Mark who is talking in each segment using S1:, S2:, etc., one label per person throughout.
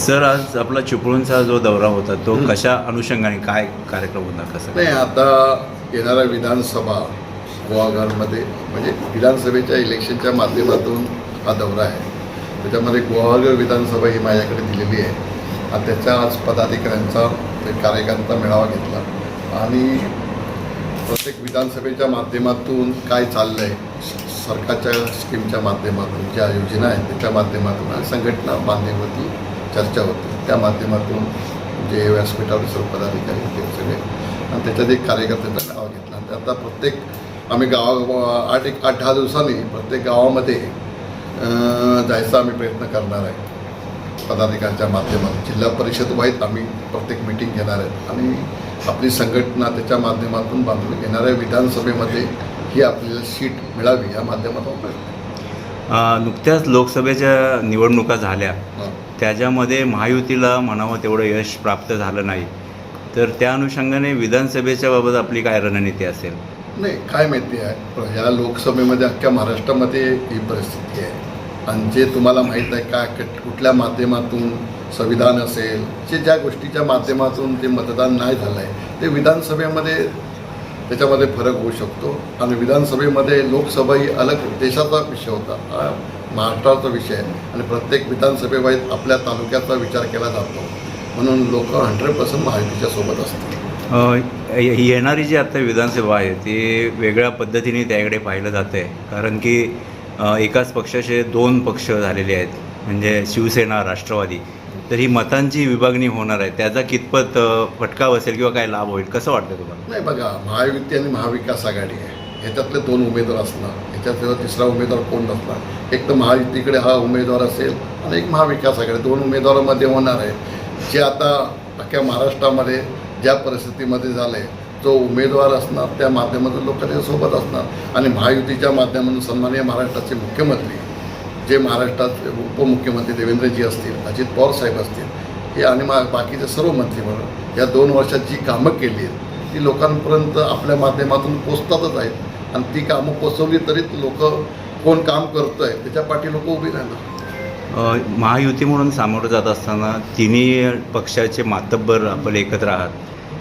S1: Sir आज आपला चिपळूणचा जो दौरा होता तो कशा अनुषंगाने काय कार्यक्रम होता कसं
S2: नाही आता येणाऱ्या विधानसभा गुहागरमध्ये म्हणजे विधानसभेच्या इलेक्शनच्या माध्यमातून हा दौरा आहे. त्याच्यामध्ये गुहागर विधानसभा ही माझ्याकडे दिलेली आहे. आणि त्याच्या आज पदाधिकाऱ्यांचा ते कार्यकर्ता मेळावा घेतला. आणि प्रत्येक विधानसभेच्या माध्यमातून काय चाललं आहे सरकारच्या स्कीमच्या माध्यमातून ज्या योजना आहेत त्याच्या माध्यमातून आणि संघटना बांधणीवरती चर्चा होती. त्या माध्यमातून जे व्यासपीठावर सर्व पदाधिकारी होते सगळे. आणि त्याच्यात एक कार्यकर्त्याचा मेळावा घेतला. आणि आता प्रत्येक आम्ही गावा आठ एक आठ दहा दिवसांनी प्रत्येक गावामध्ये जायचा आम्ही प्रयत्न करणार आहे. पदाधिकाऱ्यांच्या माध्यमातून. जिल्हा परिषद वाईज आम्ही प्रत्येक मिटिंग घेणार आहेत आणि आपली संघटना त्याच्या माध्यमातून बांधून येणाऱ्या विधानसभेमध्ये ही आपल्याला सीट मिळावी या माध्यमातून प्रयत्न.
S1: नुकत्याच लोकसभेच्या निवडणुका झाल्या. त्याच्यामध्ये महायुतीला म्हणावं तेवढं यश प्राप्त झालं नाही. तर त्या अनुषंगाने विधानसभेच्या बाबत आपली काय रणनीती असेल?
S2: नाही काय माहिती आहे. या लोकसभेमध्ये अख्ख्या महाराष्ट्रामध्ये ही परिस्थिती आहे. आणि जे तुम्हाला माहीत आहे का कुठल्या माध्यमातून संविधान असेल जे ज्या गोष्टीच्या माध्यमातून जे मतदान नाही झालं आहे ते विधानसभेमध्ये त्याच्यामध्ये फरक होऊ शकतो. आणि विधानसभेमध्ये लोकसभा ही अलग देशाचा विषय होता हा महाराष्ट्राचा विषय आहे. आणि प्रत्येक विधानसभेवाईज आपल्या तालुक्याचा विचार केला जातो. म्हणून लोक हंड्रेड पर्सेंट महायुतीच्या सोबत असतात.
S1: येणारी जी आता विधानसभा आहे ती वेगळ्या पद्धतीने त्याकडे पाहिलं जातं आहे कारण की एकाच पक्षाचे दोन पक्ष झालेले आहेत. म्हणजे शिवसेना राष्ट्रवादी. तर ही मतांची विभागणी होणार आहे. त्याचा कितपत फटका बसेल किंवा काय लाभ होईल? कसं वाटतं तुम्हाला?
S2: नाही बघा महायुती आणि महाविकास आघाडी आहे. ह्याच्यातले दोन उमेदवार असणार. ह्याच्यात तिसरा उमेदवार कोण नसणार? एक तर महायुतीकडे हा उमेदवार असेल आणि एक महाविकास आघाडी. दोन उमेदवारामध्ये होणार आहे. जे आता अख्ख्या महाराष्ट्रामध्ये ज्या परिस्थितीमध्ये झालं आहे जो उमेदवार असणार त्या माध्यमातून लोक त्याच्यासोबत असणार. आणि महायुतीच्या माध्यमातून सन्माननीय महाराष्ट्राचे मुख्यमंत्री जे महाराष्ट्रात उपमुख्यमंत्री देवेंद्रजी असतील अजित पवार साहेब असतील हे आणि मा बाकीचे सर्व मंत्री म्हणून या दोन वर्षात जी कामं केली आहेत ती लोकांपर्यंत आपल्या माध्यमातून पोचतातच आहेत. आणि ती कामं पोचवली तरी लोक कोण काम करतं आहे त्याच्या पाठी लोक उभी राहणार.
S1: महायुती म्हणून सामोरं जात असताना तिन्ही पक्षाचे मातब्बर आपण एकत्र आहात.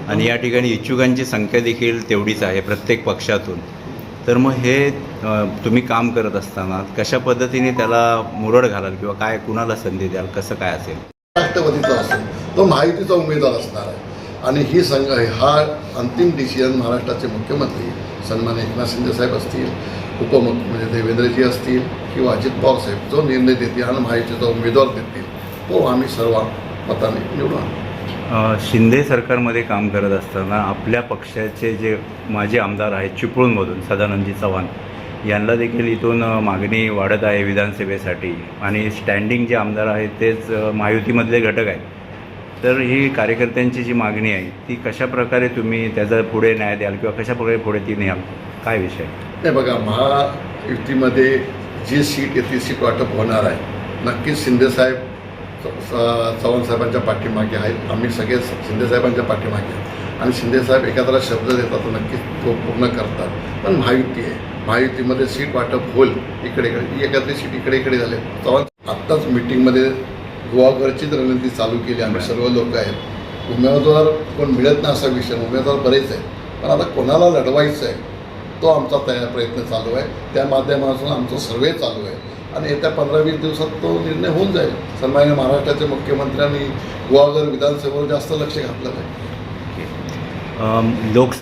S1: आणि या ठिकाणी इच्छुकांची संख्या देखील तेवढीच आहे प्रत्येक पक्षातून. तर मग हे तुम्ही काम करत असताना कशा पद्धतीने त्याला मुरड घालाल किंवा काय कुणाला संधी द्याल? कसं काय असेल?
S2: राष्ट्रवादीचा असेल तो महायुतीचा उमेदवार असणार आहे. आणि ही संघ हा अंतिम डिसिजन महाराष्ट्राचे मुख्यमंत्री सन्मान एकनाथ शिंदे साहेब असतील उपमुख्य म्हणजे देवेंद्रजी असतील किंवा अजित पवार साहेब जो निर्णय देतील आणि महायुतीचा उमेदवार देतील तो आम्ही सर्व मताने निवडू आणू.
S1: शिंदे सरकारमध्ये काम करत असताना आपल्या पक्षाचे जे माजी आमदार आहेत चिपळूणमधून सदानंदजी चव्हाण यांना देखील इथून मागणी वाढत आहे विधानसभेसाठी. आणि स्टँडिंग जे आमदार आहेत तेच महायुतीमधले घटक आहेत. तर ही कार्यकर्त्यांची जी मागणी आहे ती कशा प्रकारे तुम्ही त्याचा पुढे न्याय द्याल किंवा कशा प्रकारे पुढे ती न्याल? काय विषय
S2: नाही बघा महायुतीमध्ये जी सीट आहे ती सीट वाटप होणार आहे नक्कीच शिंदेसाहेब चव्हाण साहेबांच्या पाठीमागे आहेत आम्ही सगळे शिंदेसाहेबांच्या पाठीमागे आहेत आणि शिंदेसाहेब एखाद्याला शब्द देतात तर नक्कीच तो पूर्ण करतात. पण महायुती आहे. महायुतीमध्ये सीट वाटप होईल इकडे इकडे ही एखादी सीट इकडे इकडे झाले. चव्हाण आत्ताच मिटिंगमध्ये गोवाकरचीच रणनीती चालू केली. आम्ही सर्व लोक आहेत. उमेदवार कोण मिळत नाही असा विषय उमेदवार बरेच आहेत. पण आता कोणाला लढवायचं आहे तो आमचा तयार प्रयत्न चालू आहे. त्या माध्यमातून आमचं सर्वे चालू आहे. आणि येत्या पंधरा वीस दिवसात तो निर्णय होऊन जाईल. सन्मान्य महाराष्ट्राचे मुख्यमंत्र्यांनी गुहागर विधानसभेवर जास्त लक्ष घातलं नाही
S1: लोक